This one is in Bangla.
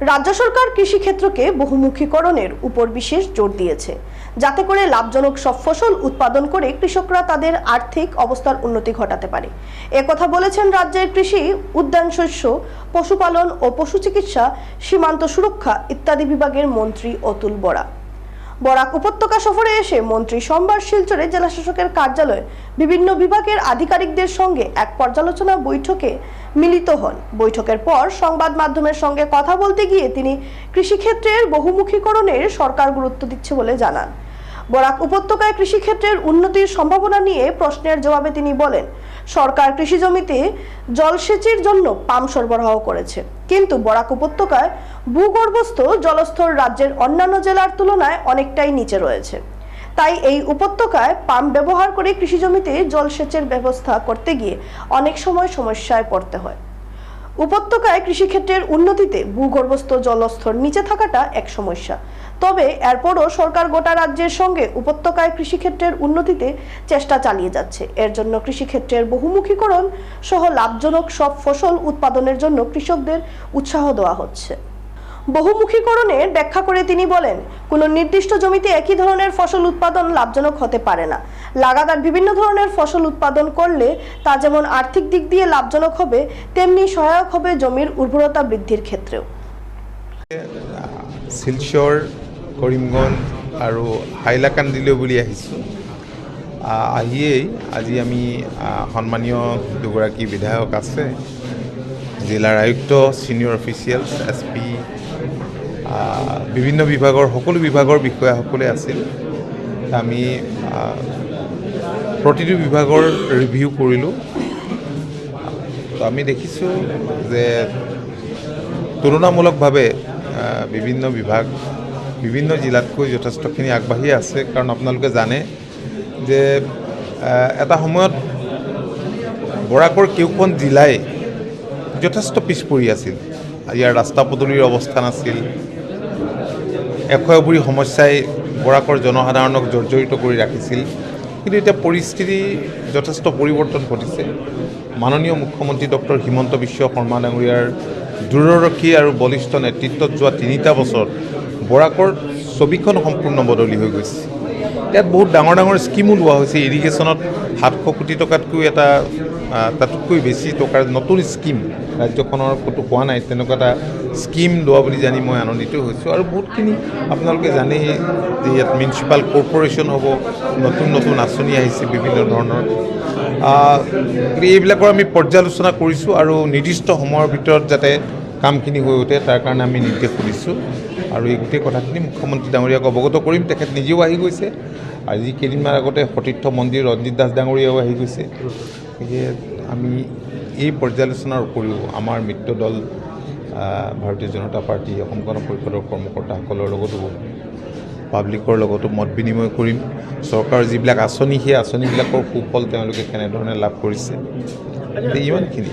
রাজ্য সরকার কৃষিক্ষেত্রকে বহুমুখীকরণের উপর বিশেষ জোর দিয়েছে। যাতে করে লাভজনক সব ফসল উৎপাদন করে কৃষকরা তাদের আর্থিক অবস্থার উন্নতি ঘটাতে পারে। কথা বলেছেন রাজ্যের কৃষি, উদ্যান শস্য, পশুপালন ও পশু চিকিৎসা, সীমান্ত সুরক্ষা ইত্যাদি বিভাগের মন্ত্রী অতুল বরা। বরাক উপত্যকা সফরে এসে মন্ত্রী সোমবার শিলচরে জেলা শাসকের কার্যালয়ে বিভিন্ন বিভাগের আধিকারিকদের সঙ্গে এক পর্যালোচনা বৈঠকে মিলিত হন। বৈঠকের পর সংবাদ মাধ্যমের সঙ্গে কথা বলতে গিয়ে তিনি কৃষিক্ষেত্রের বহুমুখীকরণের সরকার গুরুত্ব দিচ্ছে বলে জানান। বরাক উপত্যকায় কৃষিক্ষেত্রের উন্নতির সম্ভাবনা নিয়ে প্রশ্নের জবাবে তিনি বলেন, সরকার কৃষি জমিতে জলসেচের জন্য পাম্প সরবরাহ করেছে। কিন্তু বরাক উপত্যকায় ভূগর্ভস্থ জলস্তর রাজ্যের অন্যান্য জেলার তুলনায় অনেকটাই নিচে রয়েছে। তাই এই উপত্যকায় পাম্প ব্যবহার করে কৃষি জমিতে জলসেচের ব্যবস্থা করতে গিয়ে অনেক সময় সমস্যায় পড়তে হয়। উপত্যকায় কৃষিক্ষেত্রের উন্নতিতে ভূগর্ভস্থ জলস্তর নিচে থাকাটা এক সমস্যা। তবে এরপরও সরকার গোটা রাজ্যের সঙ্গে উপত্যকায় কৃষিক্ষেত্রের উন্নতিতে চেষ্টা চালিয়ে যাচ্ছে। এর জন্য কৃষিক্ষেত্রের বহুমুখীকরণ সহ লাভজনক সব ফসল উৎপাদনের জন্য কৃষকদের উৎসাহ দেওয়া হচ্ছে। বহুমুখীকরণের ব্যাখ্যা করে তিনি বলেন, কোনো নির্দিষ্ট জমিতে একই ধরনের ফসল উৎপাদন লাভজনক হতে পারে না। লাগাতার বিভিন্ন ধরনের ফসল উৎপাদন করলে তা যেমন আর্থিক দিক দিয়ে লাভজনক হবে, তেমনি সহায়ক হবে জমির উর্বরতা বৃদ্ধির ক্ষেত্রেও। শিলচৰ কৰিমগঞ্জ আৰু হাইলাকান্দিলৈ বুলি আহিছোঁ। আহিয়েই আজি আমি সন্মানীয় দুগৰাকী বিধায়ক আছে, জিলাৰ আয়ুক্ত ছিনিয়ৰ অফিচিয়েলছ এছ পি বিভিন্ন বিভাগৰ, সকলো বিভাগৰ বিষয়াসকলে আছিল। আমি প্ৰতিটো বিভাগৰ ৰিভিউ কৰিলোঁ। তো আমি দেখিছোঁ যে তুলনামূলকভাৱে বিভিন্ন বিভাগ, বিভিন্ন জিলাতকৈ যথেষ্টখিনি আগবাঢ়ি আছে। কাৰণ আপোনালোকে জানে যে এটা সময়ত বৰাকৰ কেওখন জিলাই যথেষ্ট পিছ পৰি আছিল। ইয়াৰ ৰাস্তা পদূলিৰ অৱস্থা নাছিল এশয়বুৰি সমস্যাই বৰাকৰ জনসাধাৰণক জৰ্জৰিত কৰি ৰাখিছিল। কিন্তু এতিয়া পৰিস্থিতি যথেষ্ট পৰিৱৰ্তন ঘটিছে। মাননীয় মুখ্যমন্ত্ৰী ডক্টৰ হিমন্ত বিশ্ব শৰ্মা ডাঙৰীয়াৰ দূৰৰক্ষী আৰু বলিষ্ঠ নেতৃত্বত যোৱা তিনিটা বছৰত বৰাকৰ ছবিখন সম্পূৰ্ণ বদলি হৈ গৈছে। ইয়াত বহুত ডাঙৰ ডাঙৰ স্কিমো লোৱা হৈছে। ইৰিগেশ্যনত সাতশ কোটি টকাতকৈ এটা তাতোতকৈ বেছি টকাৰ নতুন স্কিম, ৰাজ্যখনৰ ক'তো পোৱা নাই, তেনেকুৱা এটা স্কিম লোৱা বুলি জানি মই আনন্দিত হৈছোঁ। আৰু বহুতখিনি আপোনালোকে জানেই যে ইয়াত মিউনিচিপাল কৰ্প'ৰেশ্যন হ'ব, নতুন নতুন আঁচনি আহিছে বিভিন্ন ধৰণৰ। গতিকে এইবিলাকৰ আমি পৰ্যালোচনা কৰিছোঁ আৰু নিৰ্দিষ্ট সময়ৰ ভিতৰত যাতে কামখিনি হৈ উঠে, তাৰ কাৰণে আমি নিৰ্দেশ দিছোঁ। আৰু এই গোটেই কথাখিনি মুখ্যমন্ত্ৰী ডাঙৰীয়াক অৱগত কৰিম। তেখেত নিজেও আহি গৈছে। আজি কেইদিনমান আগতে সতীৰ্থ মন্দিৰ, ৰঞ্জিত দাস ডাঙৰীয়াও আহি গৈছে। গতিকে আমি এই পৰ্যালোচনাৰ উপৰিও আমাৰ মিত্ৰ দল ভাৰতীয় জনতা পাৰ্টী, অসম গণ পৰিষদৰ কৰ্মকৰ্তাসকলৰ লগতো, পাব্লিকৰ লগতো মত বিনিময় কৰিম। চৰকাৰৰ যিবিলাক আঁচনি, সেই আঁচনিবিলাকৰ সুফল তেওঁলোকে কেনেধৰণে লাভ কৰিছে ইমানখিনি